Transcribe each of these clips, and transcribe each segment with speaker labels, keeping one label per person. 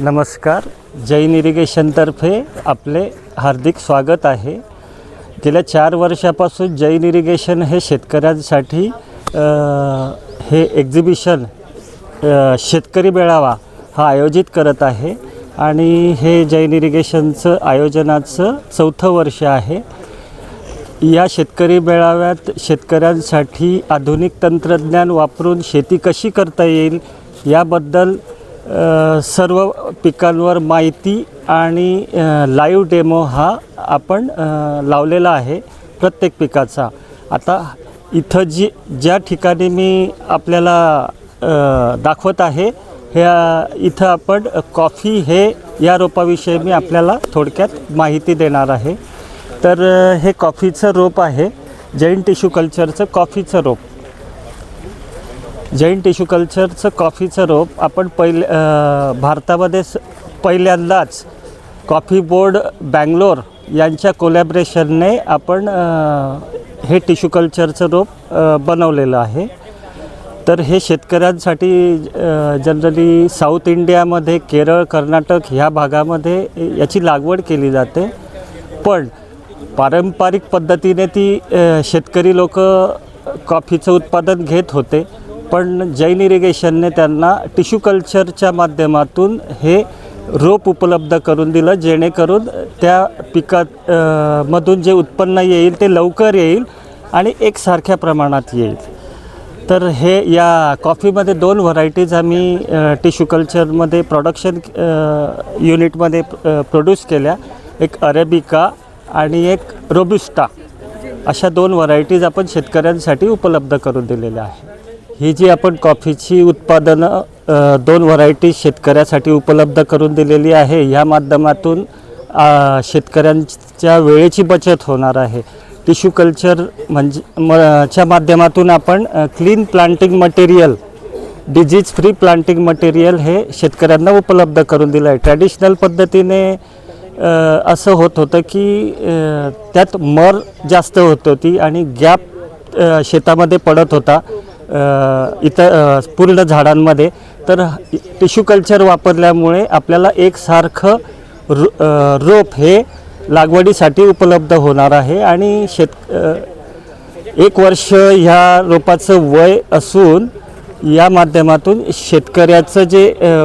Speaker 1: नमस्कार. जैन इरिगेशनतर्फे आपले हार्दिक स्वागत आहे. गेल्या चार वर्षापासून जैन इरिगेशन हे शेतकऱ्यांसाठी हे एक्झिबिशन शेतकरी मेळावा हा आयोजित करत आहे. आणि हे जैन इरिगेशनचं आयोजनाचं चौथं वर्ष आहे. या शेतकरी मेळाव्यात शेतकऱ्यांसाठी आधुनिक तंत्रज्ञान वापरून शेती कशी करता येईल याबद्दल सर्व पिकांवर माहिती आणि लाईव्ह डेमो हा आपण लावलेला आहे प्रत्येक पिकाचा. आता इथं जी ज्या ठिकाणी मी आपल्याला दाखवत आहे ह्या इथं आपण कॉफी हे या रोपाविषयी मी आपल्याला थोडक्यात माहिती देणार आहे. तर हे कॉफीचं रोप आहे जैन टिश्यू कल्चरचं कॉफीचं रोप. जैन टिश्यू कल्चरचं कॉफीचं रोप आपण पहिले भारतामध्ये स पहिल्यांदाच कॉफी बोर्ड बँगलोर यांच्या कोलॅबरेशनने आपण हे टिश्यू कल्चरचं रोप बनवलेलं आहे. तर हे शेतकऱ्यांसाठी जनरली साऊथ इंडियामध्ये केरळ कर्नाटक ह्या भागामध्ये याची लागवड केली जाते. पण पारंपरिक पद्धतीने ती शेतकरी लोक कॉफीचं उत्पादन घेत होते. पण जैन इरिगेशनने त्यांना टिश्यू कल्चरच्या माध्यमातून हे रोप उपलब्ध करून दिलं जेणेकरून त्या पिकात मधून जे उत्पन्न येईल ते लवकर येईल आणि एकसारख्या प्रमाणात येईल. तर हे या कॉफीमध्ये दोन व्हरायटीज आम्ही टिश्यू कल्चरमध्ये प्रोडक्शन युनिटमध्ये प्रोड्यूस केल्या. एक अरेबिका आणि एक रोबिस्टा अशा दोन व्हरायटीज आपण शेतकऱ्यांसाठी उपलब्ध करून दिलेल्या आहे ही जी आपण कॉफीची उत्पादनं दोन व्हरायटी शेतकऱ्यासाठी उपलब्ध करून दिलेली आहे ह्या माध्यमातून शेतकऱ्यांच्या वेळेची बचत होणार आहे. टिश्यू कल्चर म्हणजे म च्या माध्यमातून आपण clean planting material disease free planting material हे शेतकऱ्यांना उपलब्ध करून दिलं आहे. ट्रॅडिशनल पद्धतीने असं होत होतं की त्यात मर जास्त होत होती आणि गॅप शेतामध्ये पडत होता. इतर पूर्ण झाडांमध्ये. तर टिश्यू कल्चर वापरल्यामुळे आपल्याला एकसारखं रो रोप हे लागवडीसाठी उपलब्ध होणार आहे. आणि शेत एक वर्ष ह्या रोपाचं वय असून या माध्यमातून शेतकऱ्याचं जे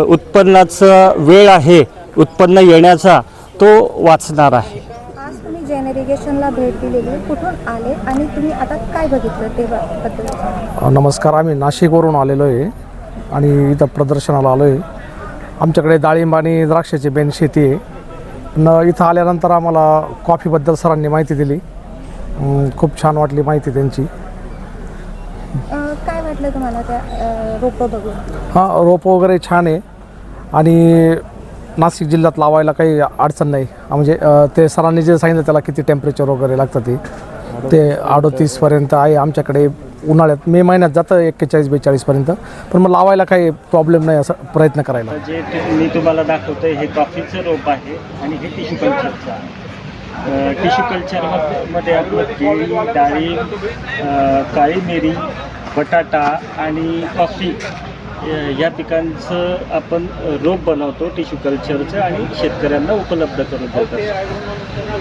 Speaker 1: उत्पन्नाचं वेळ आहे उत्पन्न येण्याचा तो वाचणार आहे.
Speaker 2: जैन इरिगेशनला भेट दिलेली कुठून आले आणि तुम्ही आता काय बघितलं ते बद्दल.
Speaker 3: नमस्कार आम्ही नाशिकवरून आलेलो आहे आणि इथं प्रदर्शनाला आलो आहे आमच्याकडे डाळिंब आणि द्राक्षाची बेन शेती आहे. न इथं आल्यानंतर आम्हाला कॉफीबद्दल सरांनी माहिती दिली. खूप छान वाटली माहिती त्यांची.
Speaker 2: काय वाटलं तुम्हाला त्या रोपं बघून?
Speaker 3: हां रोप वगैरे छान आहे. आणि नाशिक जिल्ह्यात लावायला काही अडचण नाही. म्हणजे ते सरांनी जे सांगितलं त्याला किती टेम्परेचर वगैरे लागतं ते. ते अडोतीसपर्यंत आहे आमच्याकडे. उन्हाळ्यात मे महिन्यात जातं एक्केचाळीस बेचाळीसपर्यंत पण मग लावायला काही प्रॉब्लेम नाही असं प्रयत्न करायला.
Speaker 1: जे मी तुम्हाला दाखवतोय हे कॉफीचं रोप आहे आणि हे टिश्यू कल्चरचं आहे. टिश्यू कल्चरमध्ये आपलं केळी डाळी काळी मिरी बटाटा आणि कॉफी या पिकांचं आपण रोप बनवतो टिश्यू कल्चरचं आणि शेतकऱ्यांना उपलब्ध करून देतात.